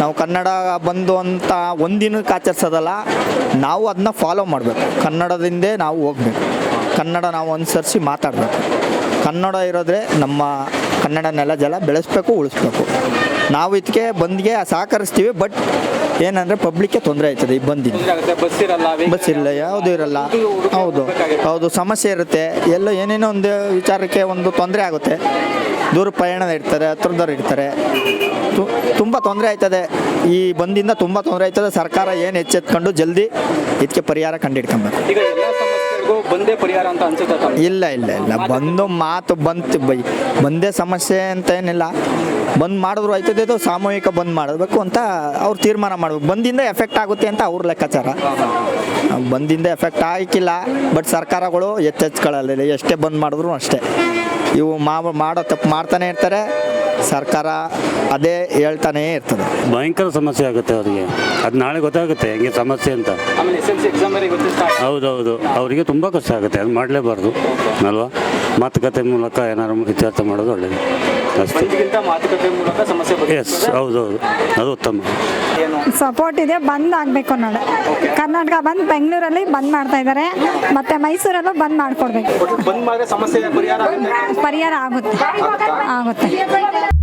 ನಾವು ಕನ್ನಡ ಬಂದು ಅಂತ ಒಂದಿನಕ್ಕೆ ಆಚರಿಸೋದಲ್ಲ, ನಾವು ಅದನ್ನ ಫಾಲೋ ಮಾಡಬೇಕು. ಕನ್ನಡದಿಂದೇ ನಾವು ಹೋಗ್ಬೇಕು. ಕನ್ನಡ ನಾವು ಅನುಸರಿಸಿ ಮಾತಾಡಬೇಕು. ಕನ್ನಡ ಇರೋದ್ರೆ ನಮ್ಮ ಕನ್ನಡ ನೆಲ ಜಲ ಬೆಳೆಸ್ಬೇಕು, ಉಳಿಸ್ಬೇಕು. ನಾವು ಇದಕ್ಕೆ ಬಂದ್ಗೆ ಸಹಕರಿಸ್ತೀವಿ ಬಟ್ ಏನಂದರೆ ಪಬ್ಲಿಕ್ಗೆ ತೊಂದರೆ ಆಯ್ತದೆ ಈ ಬಂದಿ ಬಸ್ ಇಲ್ಲ, ಯಾವುದು ಇರಲ್ಲ. ಹೌದು. ಹೌದು, ಸಮಸ್ಯೆ ಇರುತ್ತೆ. ಎಲ್ಲ ಏನೇನೋ ಒಂದು ವಿಚಾರಕ್ಕೆ ಒಂದು ತೊಂದರೆ ಆಗುತ್ತೆ. ದೂರ ಪ್ರಯಾಣ ಇರ್ತಾರೆ ಹತ್ರದವ್ರು ಇರ್ತಾರೆ. ತುಂಬ ತೊಂದರೆ ಆಯ್ತದೆ. ಈ ಬಂದಿಂದ ತುಂಬ ತೊಂದರೆ ಆಯ್ತದೆ. ಸರ್ಕಾರ ಏನು ಎಚ್ಚೆತ್ಕೊಂಡು ಜಲ್ದಿ ಇದಕ್ಕೆ ಪರಿಹಾರ ಕಂಡಿಡ್ಕೊಬೇಕು ಬಂದೇ ಪರಿಹಾರ ಅಂತ ಅನ್ಸುತ್ತೆ ಇಲ್ಲ ಇಲ್ಲ ಇಲ್ಲ. ಬಂದು ಮಾತು ಬಂತು. ಬೈ ಬಂದೇ ಸಮಸ್ಯೆ ಅಂತ ಏನಿಲ್ಲ. ಬಂದ್ ಮಾಡಿದ್ರು ಆಯ್ತದೆ ಅದು ಸಾಮೂಹಿಕ ಬಂದ್ ಮಾಡಬೇಕು ಅಂತ ಅವ್ರು ತೀರ್ಮಾನ ಮಾಡ್ಬೇಕು. ಬಂದಿಂದ ಎಫೆಕ್ಟ್ ಆಗುತ್ತೆ ಅಂತ ಅವ್ರ ಲೆಕ್ಕಾಚಾರ. ಬಂದಿಂದ ಎಫೆಕ್ಟ್ ಆಗಿಲ್ಲ ಬಟ್ ಸರ್ಕಾರಗಳು ಎಚ್ಚೆಚ್ಕೊಳ್ಳಲ್ಲ ಎಷ್ಟೇ ಬಂದ್ ಮಾಡಿದ್ರು ಅಷ್ಟೇ. ಇವು ಮಾ ಮಾಡೋ ತಪ್ಪು ಮಾಡ್ತಾನೆ ಇರ್ತಾರೆ ಸರ್ಕಾರ ಅದೇ ಹೇಳ್ತಾನೇ ಇರ್ತದೆ. ಭಯಂಕರ ಸಮಸ್ಯೆ ಆಗುತ್ತೆ ಅವರಿಗೆ. ಅದು ನಾಳೆ ಗೊತ್ತಾಗುತ್ತೆ ಹೆಂಗೆ ಸಮಸ್ಯೆ ಅಂತ. ಆಮೇಲೆ ಎಸ್ ಎಕ್ಸಾಮ್ ಬೇರೆ ಇವತ್ತು ಸ್ಟಾರ್ಟ್ ಹೌದೌದು ಅವರಿಗೆ ತುಂಬ ಕಷ್ಟ ಆಗುತ್ತೆ ಅದು ಮಾಡಲೇಬಾರ್ದು ಅಲ್ವಾ? ಮಾತುಕತೆ ಮೂಲಕ ಏನಾದ್ರು ಇತ್ಯರ್ಥ ಮಾಡೋದು ಒಳ್ಳೆಯದು ಅಷ್ಟೇ. ಎಸ್. ಹೌದೌದು ಅದು ಉತ್ತಮ. ಸಪೋರ್ಟ್ ಇದೆ ಬಂದ್ ಆಗಬೇಕು ನೋಡ. ಕರ್ನಾಟಕ ಬಂದ್ ಬೆಂಗಳೂರಲ್ಲಿ ಬಂದ್ ಮಾಡ್ತಾ ಇದ್ದಾರೆ. ಮತ್ತೆ ಮೈಸೂರಲ್ಲೂ ಬಂದ್ ಮಾಡ್ಕೊಡ್ಬೇಕು. ಬಂದ್ ಮಾಡಿದ್ರೆ ಸಮಸ್ಯೆ ಪರಿಹಾರ ಆಗುತ್ತೆ? ಆಗುತ್ತೆ.